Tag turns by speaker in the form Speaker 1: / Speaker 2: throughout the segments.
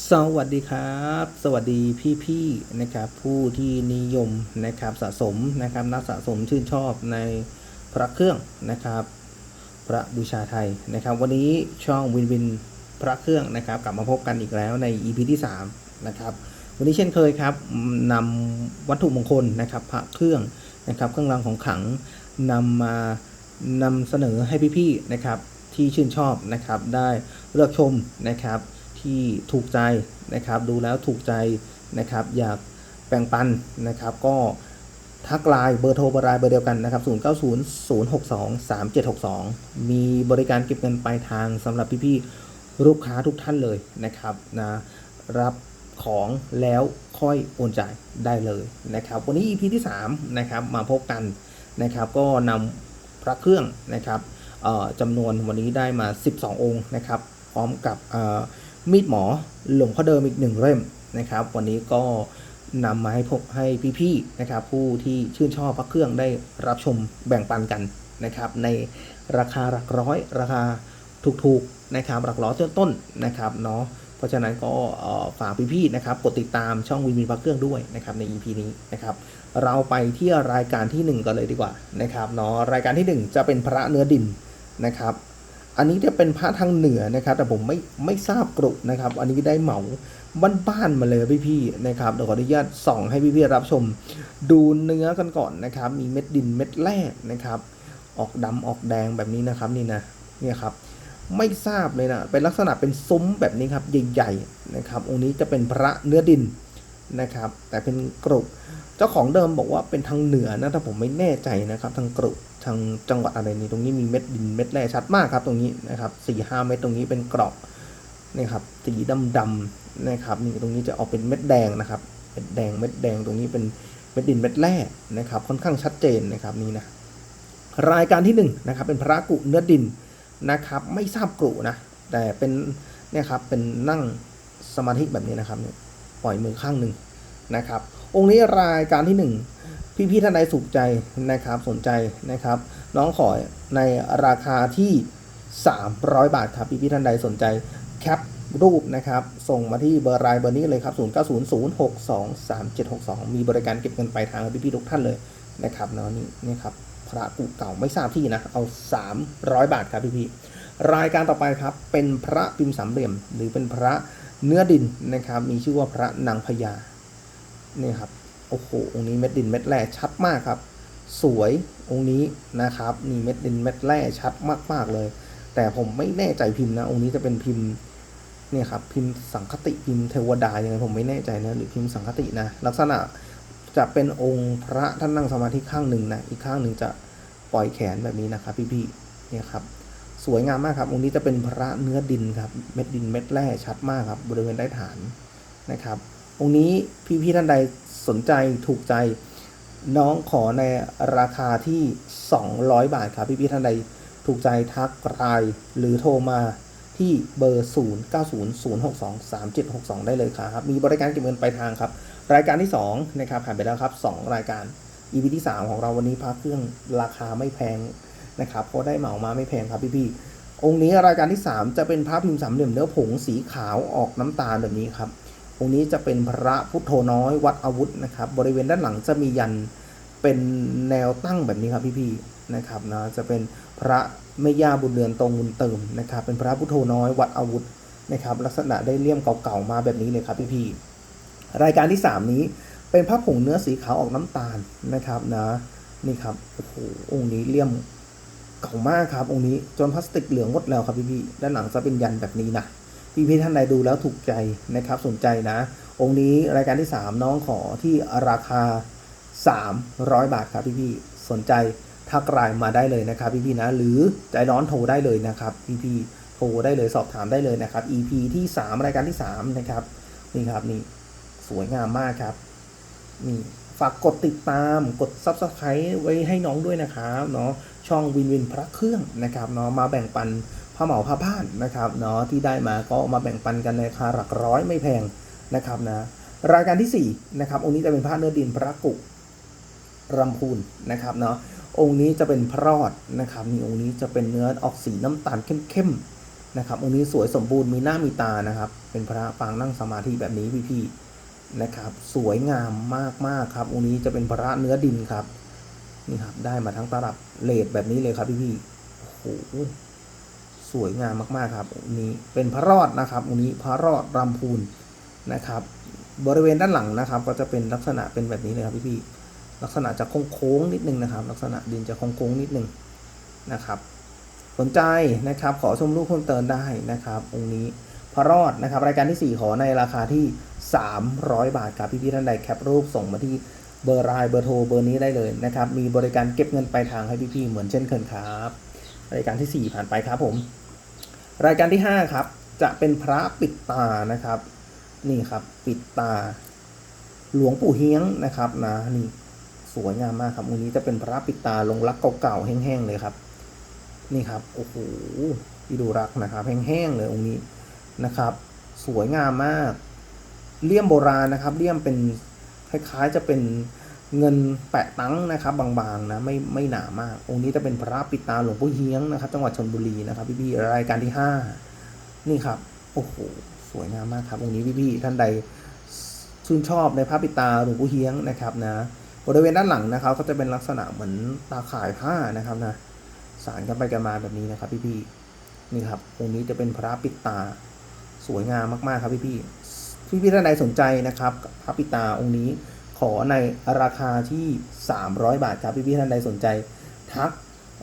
Speaker 1: สวัสดีครับ สวัสดีพี่ๆนะครับ ผู้ที่นิยมนะครับสะสมนะครับนักสะสมชื่นชอบในพระเครื่องนะครับ พระบูชาไทยนะครับ วันนี้ช่องวินวินพระเครื่องนะครับ กลับมาพบกันอีกแล้วใน EP ที่3นะครับวันนี้เช่นเคยครับนำวัตถุมงคลนะครับ พระเครื่องนะครับ เครื่องรางของขลังนำมานำเสนอให้พี่ๆนะครับที่ชื่นชอบนะครับ ได้เลือกชมนะครับ ที่ถูกใจนะครับ ดูแล้วถูกใจนะครับ อยากแบ่งปันนะครับ ก็ทักไลน์เบอร์โทรเบอร์ไลน์เบอร์เดียวกันนะครับ 0900623762 มีบริการเก็บเงินปลายทางสำหรับพี่ๆลูกค้าทุกท่านเลยนะครับนะรับของแล้วค่อยโอนจ่ายได้เลยนะครับ วันนี้ EP ที่ 3 นะครับมาพบกันนะครับ ก็นำพระเครื่องนะครับจำนวนวันนี้ได้มา 12 องค์นะครับ พร้อมกับเอ่อ มีดหมอหลวงพ่อเดิมอีกหนึ่งเล่มนะครับ วันนี้ก็นำมาให้พบให้พี่ๆนะครับผู้ที่ชื่นชอบพระเครื่องได้รับชมแบ่งปันกันนะครับ ในราคาหลักร้อย ราคาถูกๆนะครับหลักร้อยต้นๆนะครับเนาะเพราะฉะนั้นก็ฝากพี่ๆนะครับกดติดตามช่องวินวินพระเครื่องด้วยนะครับใน EP นี้นะครับเราไปที่รายการที่หนึ่งกันเลยดีกว่านะครับเนาะรายการที่หนึ่งจะเป็นพระเนื้อดินนะครับ อันนี้จะเป็นพระทางเหนือนะครับ แต่ผมไม่ไม่ทราบกรุนะครับ อันนี้ได้เหมาบ้านๆมาเลยพี่ๆนะครับเดี๋ยวขออนุญาตส่องให้พี่ๆรับชม ดูเนื้อกันก่อนนะครับ มีเม็ดดินเม็ดแรกนะครับ ออกดำออกแดงแบบนี้นะครับนี่นะเนี่ยครับ ไม่ทราบเลยนะเป็นลักษณะเป็นซุ้มแบบนี้ครับใหญ่ๆนะครับ องค์นี้จะเป็นพระเนื้อดินนะครับ แต่เป็นกรุเจ้าของเดิมบอกว่าเป็นทางเหนือนะถ้าผมไม่แน่ใจนะครับ ทางกรุ ทางจังหวัดอะไรนี่ตรงนี้มีเม็ดดินเม็ดแร่ชัดมากครับตรงนี้นะครับสี่ห้าเม็ดตรงนี้เป็นกรอบนี่ครับสีดำดำๆนะครับนี่ตรงนี้จะออกเป็นเม็ดแดงนะครับเม็ดแดงเม็ดแดงตรงนี้เป็นเม็ดดินเม็ดแร่นะครับ ค่อนข้างชัดเจนนะครับนี่นะรายการที่หนึ่งนะครับเป็นพระกุเนื้อดินนะครับ ไม่ทราบกรุนะแต่เป็นเนี่ยครับเป็นนั่งสมาธิแบบนี้นะครับปล่อยมือข้างหนึ่งนะครับ องค์นี้รายการที่หนึ่ง พี่ๆท่านใดสุขใจนะครับสนใจนะครับ น้องขอในราคาที่ 300 บาทครับพี่ๆท่านใดสนใจแคปรูปนะครับส่งมาที่เบอร์ไลน์เบอร์นี้เลยครับ 0900623762 มีบริการเก็บเงินปลายทางพี่ๆทุกท่านเลยนะครับเนาะนี่นี่ครับพระกุเก่าไม่ทราบที่นะ เอา 300 บาทครับพี่พี่ๆรายการต่อไปครับเป็นพระพิมพ์สามเหลี่ยม หรือเป็นพระเนื้อดินนะครับ มีชื่อว่าพระนางพญานี่ครับ โอ้โหองค์นี้เม็ดดินเม็ดแร่ชัดมากครับ สวยองค์นี้นะครับนี่เม็ดดินเม็ดแร่ชัดมากๆเลย แต่ผมไม่แน่ใจพิมพ์นะ องค์นี้จะเป็นพิมพ์เนี่ยครับพิมพ์สังคติพิมพ์เทวดายังไงผมไม่แน่ใจนะหรือพิมพ์สังคตินะ ลักษณะจะเป็นองค์พระท่านนั่งสมาธิข้างหนึ่งนะอีกข้างหนึ่งจะปล่อยแขนแบบนี้นะครับ พี่ๆเนี่ยครับสวยงามมากครับองค์นี้จะเป็นพระเนื้อดินครับเม็ดดินเม็ดแร่ชัดมากครับบริเวณใต้ฐานนะครับองค์นี้พี่ๆท่านใด สนใจถูกใจ น้องขอในราคาที่ 200 บาทครับ พี่ๆท่านใดถูกใจทักไลน์หรือโทรมาที่เบอร์ 0900623762 ได้เลยครับ มีบริการเก็บเงินปลายทางครับ รายการที่ 2 นะครับผ่านไปแล้วครับ 2 รายการ EP ที่ 3 ของเราวันนี้พักเครื่องราคาไม่แพงนะครับเพราะได้เหมามาไม่แพงครับพี่ๆองค์นี้รายการที่ 3 จะเป็นพระพิมพ์สามเหลี่ยมเนื้อผงสีขาวออกน้ำตาลแบบนี้ครับ องค์นี้จะเป็นพระพุทโธน้อยวัดอาวุธนะครับ บริเวณด้านหลังจะมียันเป็นแนวตั้งแบบนี้ครับพี่ๆนะครับนะจะเป็นพระแม่ย่าบุญเรือนตรงบุญเติมนะครับ เป็นพระพุทโธน้อยวัดอาวุธนะครับ ลักษณะได้เลี่ยมเก่าๆมาแบบนี้เลยครับพี่ๆรายการที่ 3 นี้เป็นพระผงเนื้อสีขาวออกน้ำตาลนะครับนะนี่ครับโอ้โหองค์นี้เลี่ยมเก่ามากครับองค์นี้จนพลาสติกเหลืองหมดแล้วครับพี่ๆด้านหลังจะเป็นยันแบบนี้นะ พี่พี่ท่านใดดูแล้วถูกใจนะครับสนใจนะ องค์นี้รายการที่ 3 น้องขอที่ราคา 300 บาทครับพี่พี่สนใจทักไลน์มาได้เลยนะครับพี่พี่นะ หรือใจร้อนโทรได้เลยนะครับพี่พี่โทรได้เลยสอบถามได้เลยนะครับ EP ที่ 3 รายการที่ 3 นะครับนี่ครับนี่สวยงามมากครับนี่ฝากกดติดตามกด Subscribe ไว้ให้น้องด้วยนะครับเนาะช่องวินวินพระเครื่องนะครับเนาะมาแบ่งปัน ผ้าเหมาผ้าบ้านนะครับเนาะที่ได้มาก็มาแบ่งปันกันในราคาหลักร้อยไม่แพงนะครับนะรายการที่4นะครับองค์นี้จะเป็นผ้าเนื้อดินพระกุรำพูนนะครับเนาะองค์นี้จะเป็นพระรอดนะครับนี่องค์นี้จะเป็นเนื้อออกสีน้ำตาลเข้มๆนะครับองค์นี้สวยสมบูรณ์มีหน้ามีตานะครับ เป็นพระปางนั่งสมาธิแบบนี้พี่ๆนะครับ สวยงามมากๆครับ องค์นี้จะเป็นพระเนื้อดินครับนี่ครับได้มาทั้งตลับเลดแบบนี้เลยครับพี่ๆโอ้โห สวยงามมากๆครับองค์นี้เป็นพระรอดนะครับองค์นี้พระรอดรำพูนนะครับ บริเวณด้านหลังนะครับ ก็จะเป็นลักษณะเป็นแบบนี้เลยครับพี่ๆลักษณะจะโค้งๆนิดนึงนะครับ ลักษณะดินจะโค้งๆนิดนึงนะครับ สนใจนะครับขอชมรูปเพิ่มเติมได้นะครับ องค์นี้พระรอดนะครับ รายการที่ 4 ขอในราคาที่ 300 บาทครับพี่ๆท่านใดแคปรูปส่งมาที่เบอร์ไลน์เบอร์โทรเบอร์นี้ได้เลยนะครับ มีบริการเก็บเงินปลายทางให้พี่ๆเหมือนเช่นเคยครับ รายการที่ 4 ผ่านไปครับผม รายการที่ 5 ครับ จะเป็นพระปิดตานะครับ นี่ครับปิดตา หลวงปู่เฮียงนะครับนะนี่สวยงามมากครับองค์นี้จะเป็นพระปิดตาลงรักเก่าๆแห้งๆเลยครับ นี่ครับโอ้โหพี่ดูรักนะครับแห้งๆเลยองค์นี้นะครับ สวยงามมากเลี่ยมโบราณนะครับเลี่ยมเป็นคล้ายๆจะเป็น เงินแปะตังนะครับบางๆนะไม่ไม่หนามาก องค์นี้จะเป็นพระปิดตาหลวงพ่อเฮียงนะครับ จังหวัดชนบุรีนะครับพี่ๆรายการที่ห้านี่ครับโอ้โหสวยงามมากครับองค์นี้พี่ๆท่านใดชื่นชอบในพระปิดตาหลวงพ่อเฮียงนะครับนะบริเวณด้านหลังนะครับก็จะเป็นลักษณะเหมือนตาข่ายผ้านะครับนะสารกันไปกันมาแบบนี้นะครับพี่ๆนี่ครับองค์นี้จะเป็นพระปิดตาสวยงามมากๆครับพี่พี่พี่ๆท่านใดสนใจนะครับ พระปิดตาองค์นี้ อในราคาที่ 300 บาทครับพี่พี่ๆท่านใดสนใจ ทัก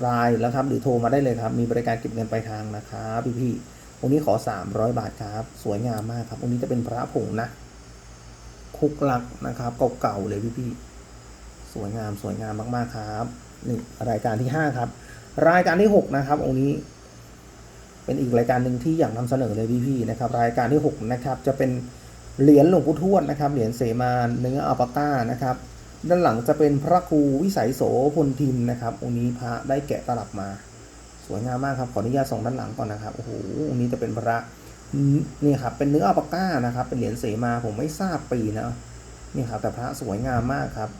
Speaker 1: ไลน์แล้วครับหรือโทรมาได้เลยครับ มีบริการเก็บเงินปลายทางนะครับพี่พี่ๆองค์นี้ขอ 300 บาทครับ สวยงามมากครับองค์นี้จะเป็นพระผงนะ คุกลักนะครับเก่าๆเลยพี่พี่ๆสวยงามสวยงามมากๆครับนี่รายการที่ 5 ครับ รายการที่ 6 นะครับองค์นี้ เป็นอีกรายการหนึ่งที่อยากนำเสนอเลยพี่ๆนะครับ รายการที่ 6 นะครับ จะเป็น เหรียญหลวงปู่ทวดนะครับ เหรียญเสมาเนื้ออัลปาก้านะครับ ด้านหลังจะเป็นพระครูวิสัยโสพลทิมนะครับองค์นี้พระได้แกะตลับมา สวยงามมากครับขออนุญาตส่องด้านหลังก่อนนะครับโอ้โหองค์นี้จะเป็นพระนี่ครับเป็นเนื้ออัลปาก้านะครับ เป็นเหรียญเสมาผมไม่ทราบปีนะนี่ครับแต่พระสวยงามมากครับ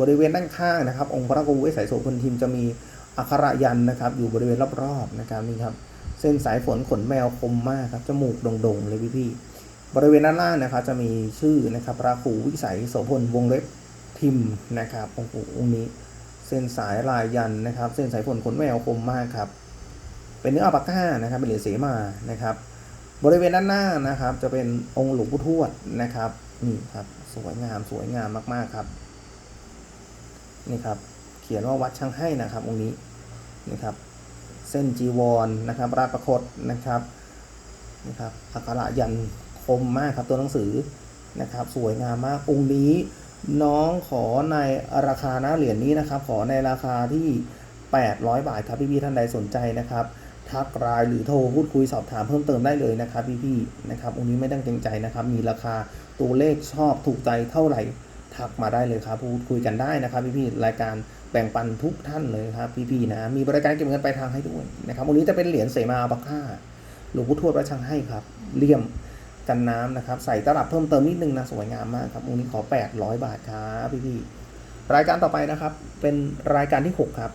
Speaker 1: บริเวณด้านข้างนะครับ องค์พระครูวิสัยโสพลทิมจะมีอักขระยันนะครับ อยู่บริเวณรอบๆนะครับนี่ครับ เส้นสายฝนขนแมวคมมากครับจมูกโด่งๆเลยพี่ๆ บริเวณด้านล่างนะครับจะมีชื่อนะครับพระครูวิสัยโสพลวงเล็บทิมนะครับองค์ปู่องค์นี้ เส้นสายลายยันนะครับ เส้นสายฝนขนแมวคมมากครับ เป็นเนื้ออัลปาก้านะครับเป็นเหรียญเสมานะครับ บริเวณด้านหน้านะครับ จะเป็นองค์หลวงปู่ทวดนะครับนี่ครับสวยงามสวยงามมากๆครับนี่ครับเขียนว่าวัดช่างให้นะครับองค์นี้นะครับเส้นจีวรนะครับราชประคตนะครับนะครับอักขระยัน มมากครับตัวหนังสือนะครับ สวยงามมากองค์นี้น้องขอในราคาหน้าเหรียญนี้นะครับ ขอในราคาที่ 800 บาทครับพี่ๆท่านใดสนใจนะครับทักไลน์หรือโทรพูดคุยสอบถามเพิ่มเติมได้เลยนะครับพี่ๆนะครับองค์นี้ไม่ต้องเกรงใจนะครับ มีราคาตัวเลขชอบถูกใจเท่าไหร่ทักมาได้เลยครับพูดคุยกันได้นะครับพี่ๆรายการแบ่งปันทุกท่านเลยครับพี่ๆนะมีบริการเก็บเงินปลายทางให้ด้วยนะครับวันนี้จะเป็นเหรียญเสมาบักค่าหลวงพุททวดพระช่างให้ครับเลี่ยม กันน้ำนะครับ ใส่ตลับเพิ่มเติมนิดนึงนะ สวยงามมากครับวันนี้ขอ 800 บาทครับพี่ๆรายการต่อไปนะครับ เป็นรายการที่ 6 ครับ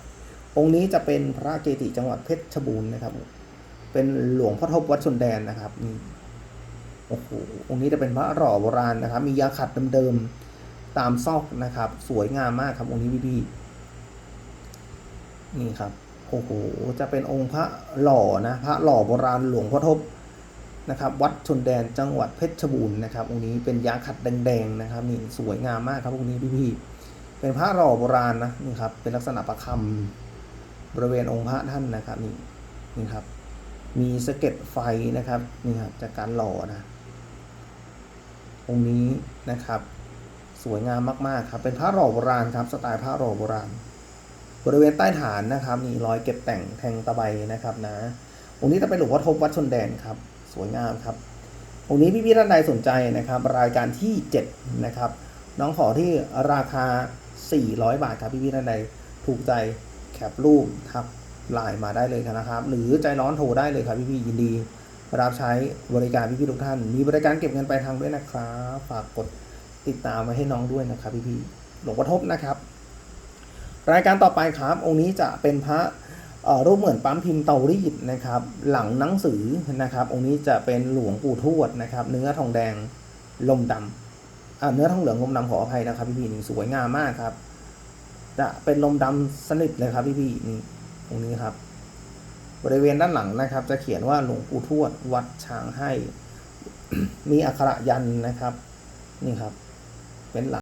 Speaker 1: องค์นี้จะเป็นพระเกจิจังหวัดเพชรบูรณ์นะครับ เป็นหลวงพ่อทบวัดชนแดนนะครับนี่โอ้โหองค์นี้จะเป็นพระหล่อโบราณนะครับ มียาขัดเดิมๆตามซอกนะครับ สวยงามมากครับองค์นี้พี่พี่ๆนี่ครับโอ้โหจะเป็นองค์พระหล่อนะพระหล่อโบราณหลวงพ่อทบ นะครับวัดชนแดนจังหวัดเพชรบูรณ์นะครับองค์นี้เป็นยาขัดแดงๆนะครับนี่สวยงามมากครับองค์นี้พี่พี่ๆเป็นพระหล่อโบราณนะนี่ครับเป็นลักษณะประคำบริเวณองค์พระท่านนะครับนี่นี่ครับมีสะเก็ดไฟนะครับนี่ครับจากการหล่อนะองค์นี้นะครับ สวยงามมากๆครับเป็นพระหล่อโบราณครับสไตล์พระหล่อโบราณ บริเวณใต้ฐานนะครับมีรอยเก็บแต่งแทงตะไบนะครับนะองค์นี้จะเป็นหลวงพ่อทบวัดชนแดนครับ สวยงามครับองนี้พี่ๆท่านใดสนใจนะครับ รายการที่ 7 นะครับ น้องขอที่ราคา 400 บาทครับพี่ๆท่านใดถูกใจแคปรูปทักไลน์มาได้เลยนะครับ หรือใจร้อนโทรได้เลยครับพี่ๆยินดี รับใช้บริการพี่ๆทุกท่าน มีบริการเก็บเงินปลายทางด้วยนะครับฝากกดติดตามไว้ให้น้องด้วยนะครับพี่ๆหลวงพ่อทบนะครับ รายการต่อไปครับองค์นี้จะเป็นพระ รูปเหมือนปั๊มพิมพ์เตารีดนะครับ หลังหนังสือนะครับ องค์นี้จะเป็นหลวงปู่ทวดนะครับ เนื้อทองแดงลมดำเนื้อทองเหลืองลมดำขออภัยนะครับ พี่พี่นี่สวยงามมากครับ จะเป็นลมดำสนิทเลยครับ พี่พี่นี่องค์นี้ครับ บริเวณด้านหลังนะครับ จะเขียนว่าหลวงปู่ทวดวัดช้างให้ มีอักขระยันนะครับ นี่ครับ เป็นหลัก